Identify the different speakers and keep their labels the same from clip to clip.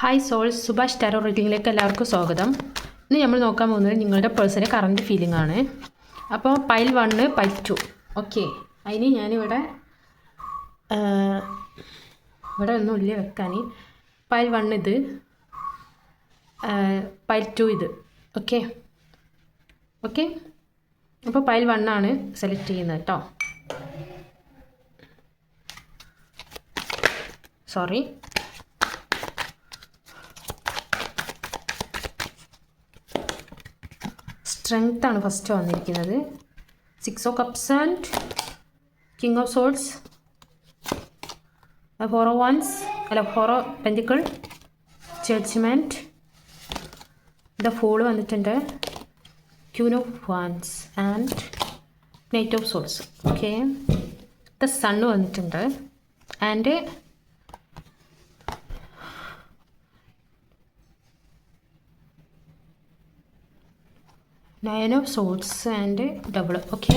Speaker 1: Hi soul Subhash tarot റീഡിങ്ങിലേക്ക് എല്ലാവർക്കും സ്വാഗതം. ഇന്ന് നമ്മൾ നോക്കാൻ പോകുന്നത് നിങ്ങളുടെ പേഴ്സണൽ കറണ്ട് ഫീലിംഗ് ആണ്. അപ്പോൾ pile one pile two okay അതിന് ഞാനിവിടെ ഇവിടെ ഒന്നും ഇല്ല വെക്കാൻ. പൈൽ വണ്ണ് ഇത് പൈൽ ടു ഇത്. ഓക്കെ ഓക്കെ അപ്പോൾ പൈൽ വണ്ണാണ് സെലക്ട് ചെയ്യുന്നത് കേട്ടോ. സോറി സ്ട്രെങ്ത് ആണ് ഫസ്റ്റ് വന്നിരിക്കുന്നത്. Six of cups and king of swords four of wands അല്ല four of pentacle judgement the fool വന്നിട്ടുണ്ട്. Queen of wands and knight of swords okay the sun വന്നിട്ടുണ്ട്. And nine of swords and double okay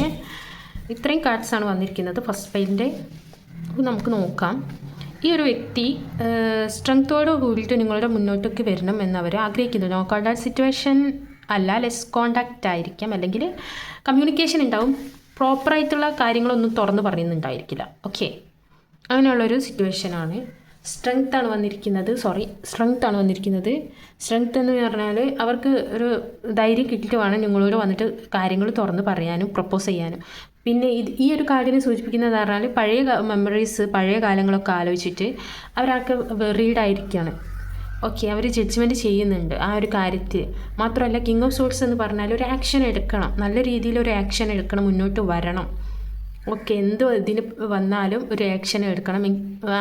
Speaker 1: ഇത്രയും കാർഡ്സാണ് വന്നിരിക്കുന്നത് first പെയിന്റെ നമുക്ക് നോക്കാം. ഈ ഒരു വ്യക്തി സ്ട്രെങ്തോട് കൂടിയിട്ട് നിങ്ങളുടെ മുന്നോട്ടേക്ക് വരണം എന്നവർ ആഗ്രഹിക്കുന്നു. നോ കോണ്ടാക്ട് സിറ്റുവേഷൻ അല്ല ലെസ് കോണ്ടാക്റ്റ് ആയിരിക്കാം. അല്ലെങ്കിൽ കമ്മ്യൂണിക്കേഷൻ ഉണ്ടാവും. പ്രോപ്പറായിട്ടുള്ള കാര്യങ്ങളൊന്നും തുറന്ന് പറയുന്നുണ്ടായിരിക്കില്ല. ഓക്കെ അങ്ങനെയുള്ളൊരു സിറ്റുവേഷനാണ് സ്ട്രെങ്ത് ആണ് വന്നിരിക്കുന്നത്. സോറി സ്ട്രെങ്ത് ആണ് വന്നിരിക്കുന്നത്. സ്ട്രെങ്ത് എന്ന് പറഞ്ഞാൽ അവർക്ക് ഒരു ധൈര്യം കിട്ടിയിട്ട് വേണം നിങ്ങളോട് വന്നിട്ട് കാര്യങ്ങൾ തുറന്ന് പറയാനും പ്രപ്പോസ് ചെയ്യാനും. പിന്നെ ഇത് ഈ ഒരു കാർഡിനെ സൂചിപ്പിക്കുന്നത് പറഞ്ഞാൽ പഴയ മെമ്മറീസ് പഴയ കാലങ്ങളൊക്കെ ആലോചിച്ചിട്ട് അവരൊക്കെ വെറീഡായിരിക്കുകയാണ് ഓക്കെ അവർ ജഡ്ജ്മെന്റ് ചെയ്യുന്നുണ്ട് ആ ഒരു കാര്യത്തിൽ. മാത്രമല്ല കിങ് ഓഫ് സോൾസ് എന്ന് പറഞ്ഞാൽ ഒരു ആക്ഷൻ എടുക്കണം. നല്ല രീതിയിൽ ഒരു ആക്ഷൻ എടുക്കണം മുന്നോട്ട് വരണം. ഓക്കെ എന്ത് ഇതിന് വന്നാലും ഒരു ആക്ഷൻ എടുക്കണം.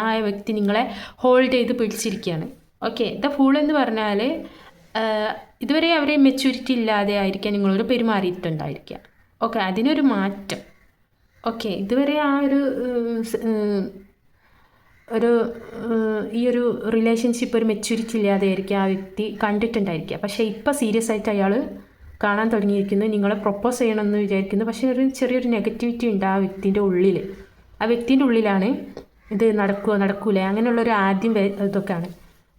Speaker 1: ആ വ്യക്തി നിങ്ങളെ ഹോൾഡ് ചെയ്ത് പിടിച്ചിരിക്കുകയാണ്. ഓക്കെ ദ ഫൂൾ എന്ന് പറഞ്ഞാൽ ഇതുവരെ അവരെ മെച്യൂരിറ്റി ഇല്ലാതെ ആയിരിക്കാം നിങ്ങളോട് പെരുമാറിയിട്ടുണ്ടായിരിക്കുക. ഓക്കെ അതിനൊരു മാറ്റം. ഓക്കെ ഇതുവരെ ആ ഒരു ഒരു ഈ ഒരു റിലേഷൻഷിപ്പ് ഒരു മെച്യൂരിറ്റി ഇല്ലാതെ ആയിരിക്കും ആ വ്യക്തി കണ്ടിട്ടുണ്ടായിരിക്കുക. പക്ഷേ ഇപ്പോൾ സീരിയസ് ആയിട്ട് അയാൾ കാണാൻ തുടങ്ങിയിരിക്കുന്നു. നിങ്ങളെ പ്രൊപ്പോസ് ചെയ്യണമെന്ന് വിചാരിക്കുന്നു. പക്ഷേ ഒരു ചെറിയൊരു നെഗറ്റിവിറ്റി ഉണ്ട് ആ വ്യക്തിന്റെ ഉള്ളിൽ ആ വ്യക്തിന്റെ ഉള്ളിലാണ് ഇത് നടക്കുമോ നടക്കൂലേ? അങ്ങനെയുള്ളൊരു ആദ്യം ഇതൊക്കെയാണ്.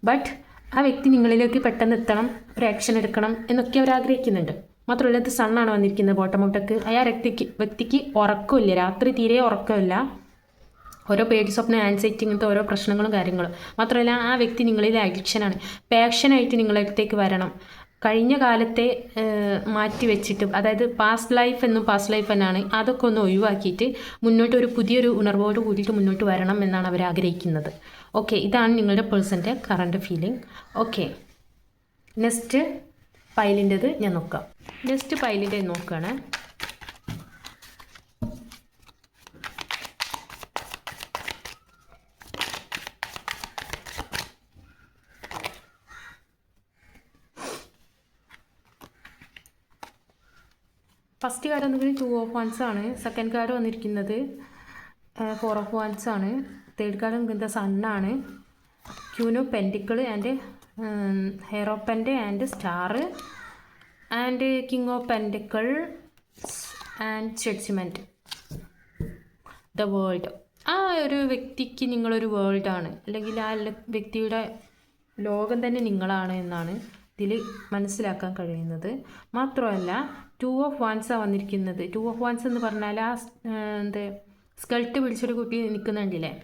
Speaker 1: ബട്ട് ആ വ്യക്തി നിങ്ങളിലേക്ക് പെട്ടെന്ന് എത്തണം ഒരു ആക്ഷൻ എടുക്കണം എന്നൊക്കെ അവർ ആഗ്രഹിക്കുന്നുണ്ട്. മാത്രമല്ല ഇത് സണ്ണാണ് വന്നിരിക്കുന്നത് ബോട്ടം ഔട്ടക്ക് ആ വ്യക്തിക്ക് വ്യക്തിക്ക് ഉറക്കമില്ല. രാത്രി തീരെ ഉറക്കമില്ല. ഓരോ പേടി സ്വപ്നം ആൻസൈറ്റി ഇങ്ങനത്തെ ഓരോ പ്രശ്നങ്ങളും കാര്യങ്ങളും. മാത്രമല്ല ആ വ്യക്തി നിങ്ങളിൽ അഡിക്ഷനാണ് പാഷനായിട്ട് നിങ്ങളടുത്തേക്ക് വരണം. കഴിഞ്ഞ കാലത്തെ മാറ്റി വെച്ചിട്ട് അതായത് പാസ്റ്റ് ലൈഫ് എന്നും പാസ്റ്റ് ലൈഫ് എന്നാണ് അതൊക്കെ ഒന്ന് ഒഴിവാക്കിയിട്ട് മുന്നോട്ട് ഒരു പുതിയൊരു ഉണർവോട് കൂടിയിട്ട് മുന്നോട്ട് വരണം എന്നാണ് അവർ ആഗ്രഹിക്കുന്നത്. ഓക്കെ ഇതാണ് നിങ്ങളുടെ പേഴ്സന്റെ കറണ്ട് ഫീലിംഗ് ഓക്കെ നെക്സ്റ്റ് പൈലിന്റെത് ഞാൻ നോക്കാം. നെക്സ്റ്റ് പൈലിന്റെ നോക്കുകയാണ് ഫസ്റ്റ് കാർഡ് വന്നിരിക്കുന്നത് ടു ഓഫ് വൺസ് ആണ്. സെക്കൻഡ് കാർഡ് വന്നിരിക്കുന്നത് ഫോർ ഓഫ് വൺസ് ആണ്. തേർഡ് കാർഡ് വന്നിരിക്കുന്നത് സണ്ണാണ് queen of pentacle and ഹെയറോ of pent and star and king of pentacle and judgement the world ആ ഒരു വ്യക്തിക്ക് നിങ്ങളൊരു വേൾഡാണ് അല്ലെങ്കിൽ ആ വ്യക്തിയുടെ ലോകം തന്നെ നിങ്ങളാണ് എന്നാണ്. ഇതിൽ മനസ്സിലാക്കാൻ കഴിയുന്നത്. മാത്രമല്ല ടു ഓഫ് വാൻസാണ് വന്നിരിക്കുന്നത്. ടു ഓഫ് വാൻസ് എന്ന് പറഞ്ഞാൽ ആ എന്ത് സ്കൾട്ട് പിടിച്ചൊരു കുട്ടി നിൽക്കുന്നുണ്ടല്ലേ?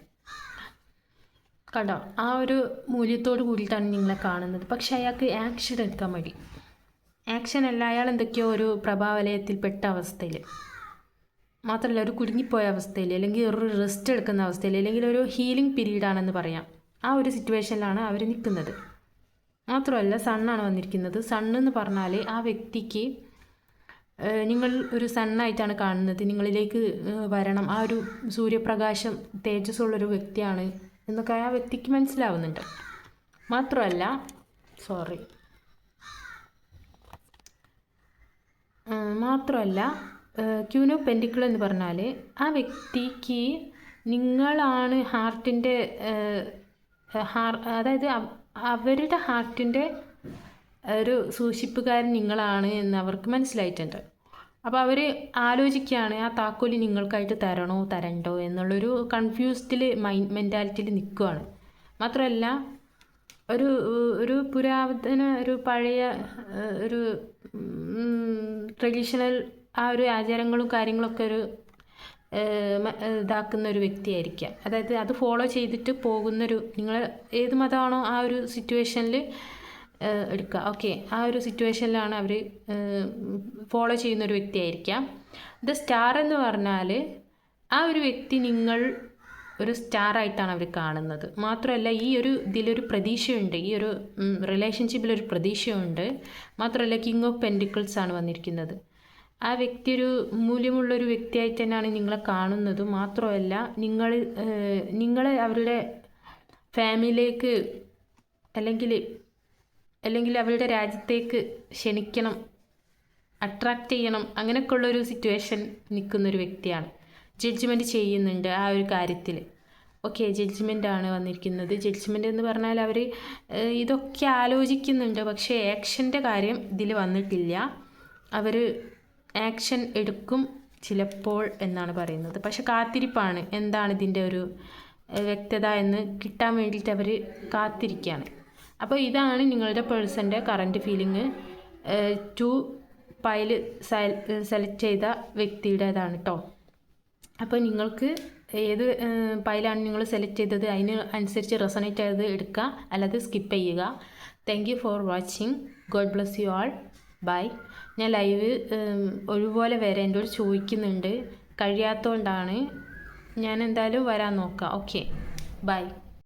Speaker 1: കണ്ടോ? ആ ഒരു മൂല്യത്തോട് കൂടിയിട്ടാണ് നിങ്ങളെ കാണുന്നത്. പക്ഷെ അയാൾക്ക് ആക്ഷൻ എടുക്കാൻ മതി ആക്ഷൻ അല്ല അയാൾ എന്തൊക്കെയോ ഒരു പ്രഭാവലയത്തിൽപ്പെട്ട അവസ്ഥയിൽ. മാത്രമല്ല ഒരു കുടുങ്ങിപ്പോയ അവസ്ഥയിൽ അല്ലെങ്കിൽ ഒരു റെസ്റ്റ് എടുക്കുന്ന അവസ്ഥയിൽ അല്ലെങ്കിൽ ഒരു ഹീലിംഗ് പീരീഡാണെന്ന് പറയാം. ആ ഒരു സിറ്റുവേഷനിലാണ് അവർ നിൽക്കുന്നത്. മാത്രമല്ല സണ്ണാണ് വന്നിരിക്കുന്നത്. സണ്ണ് എന്ന് പറഞ്ഞാൽ ആ വ്യക്തിക്ക് നിങ്ങൾ ഒരു സണ്ണായിട്ടാണ് കാണുന്നത്. നിങ്ങളിലേക്ക് വരണം. ആ ഒരു സൂര്യപ്രകാശം തേജസ്സുള്ളൊരു വ്യക്തിയാണ് എന്നൊക്കെ ആ വ്യക്തിക്ക് മനസ്സിലാവുന്നുണ്ട്. മാത്രമല്ല സോറി. മാത്രമല്ല ക്യൂനോ പെന്റിക്കിൾ എന്ന് പറഞ്ഞാൽ ആ വ്യക്തിക്ക് നിങ്ങളാണ് ഹാർട്ടിന്റെ ഹാർ അതായത് അവരുടെ ഹാർട്ടിന്റെ ഒരു സൂക്ഷിപ്പുകാരൻ നിങ്ങളാണ് എന്ന് അവർക്ക് മനസ്സിലായിട്ടുണ്ട്. അപ്പോൾ അവർ ആലോചിക്കുകയാണ് ആ താക്കോൽ നിങ്ങൾക്കായിട്ട് തരണോ തരണ്ടോ എന്നുള്ളൊരു കൺഫ്യൂസ്ഡിൽ മൈൻഡ് മെന്റാലിറ്റിയിൽ നിൽക്കുകയാണ് മാത്രമല്ല ഒരു ഒരു പുരാതന ഒരു പഴയ ഒരു ട്രഡീഷണൽ ആ ഒരു ആചാരങ്ങളും കാര്യങ്ങളൊക്കെ ഒരു ഇതാക്കുന്ന ഒരു വ്യക്തിയായിരിക്കാം. അതായത് അത് ഫോളോ ചെയ്തിട്ട് പോകുന്നൊരു നിങ്ങൾ ഏത് മതമാണോ ആ ഒരു സിറ്റുവേഷനിൽ എടുക്കുക ഓക്കെ ആ ഒരു സിറ്റുവേഷനിലാണ് അവർ ഫോളോ ചെയ്യുന്ന ഒരു വ്യക്തിയായിരിക്കാം. ദ സ്റ്റാർ എന്ന് പറഞ്ഞാൽ ആ ഒരു വ്യക്തി നിങ്ങൾ ഒരു സ്റ്റാർ ആയിട്ടാണ് അവർ കാണുന്നത്. മാത്രമല്ല ഈ ഒരു ഇതിലൊരു പ്രതീക്ഷയുണ്ട്. ഈ ഒരു റിലേഷൻഷിപ്പിലൊരു പ്രതീക്ഷയുണ്ട്. മാത്രമല്ല കിങ് ഓഫ് പെന്റിക്കിൾസ് ആണ് വന്നിരിക്കുന്നത്. ആ വ്യക്തി ഒരു മൂല്യമുള്ളൊരു വ്യക്തിയായിട്ട് തന്നെയാണ് നിങ്ങളെ കാണുന്നത്. മാത്രമല്ല നിങ്ങൾ നിങ്ങളെ അവരുടെ ഫാമിലിയിലേക്ക് അല്ലെങ്കിൽ അല്ലെങ്കിൽ അവരുടെ രാജ്യത്തേക്ക് ക്ഷണിക്കണം അട്രാക്റ്റ് ചെയ്യണം അങ്ങനെയൊക്കെ ഉള്ളൊരു സിറ്റുവേഷൻ നിൽക്കുന്നൊരു വ്യക്തിയാണ്. ജഡ്ജ്മെന്റ് ചെയ്യുന്നുണ്ട് ആ ഒരു കാര്യത്തിൽ. ഓക്കെ ആണ് വന്നിരിക്കുന്നത്. ജഡ്ജ്മെന്റ് എന്ന് പറഞ്ഞാൽ അവർ ഇതൊക്കെ ആലോചിക്കുന്നുണ്ട്. പക്ഷേ ആക്ഷന്റെ കാര്യം ഇതിൽ വന്നിട്ടില്ല. അവർ ആക്ഷൻ എടുക്കും ചിലപ്പോൾ എന്നാണ് പറയുന്നത്. പക്ഷെ കാത്തിരിപ്പാണ്. എന്താണ് ഇതിന്റെ ഒരു വ്യക്തത എന്ന് കിട്ടാൻ വേണ്ടിയിട്ട് അവർ കാത്തിരിക്കുകയാണ് അപ്പോൾ ഇതാണ് നിങ്ങളുടെ പേഴ്സന്റെ current feeling two pile select ചെയ്ത വ്യക്തിയുടേതാണ് കേട്ടോ അപ്പോൾ നിങ്ങൾക്ക് ഏത് പൈലാണ് നിങ്ങൾ സെലക്ട് ചെയ്തത്? അതിന് അനുസരിച്ച് റെസണേറ്റ് ചെയ്ത് എടുക്കുക. അല്ലാതെ സ്കിപ്പ് ചെയ്യുക. Thank you for watching God bless you all bye ഞാൻ ലൈവ് ഒരുപോലെ വരെ എന്റെ ഒരു ചോദിക്കുന്നുണ്ട്. കഴിയാത്തതുകൊണ്ടാണ് ഞാൻ എന്തായാലും വരാൻ നോക്കാം. Okay bye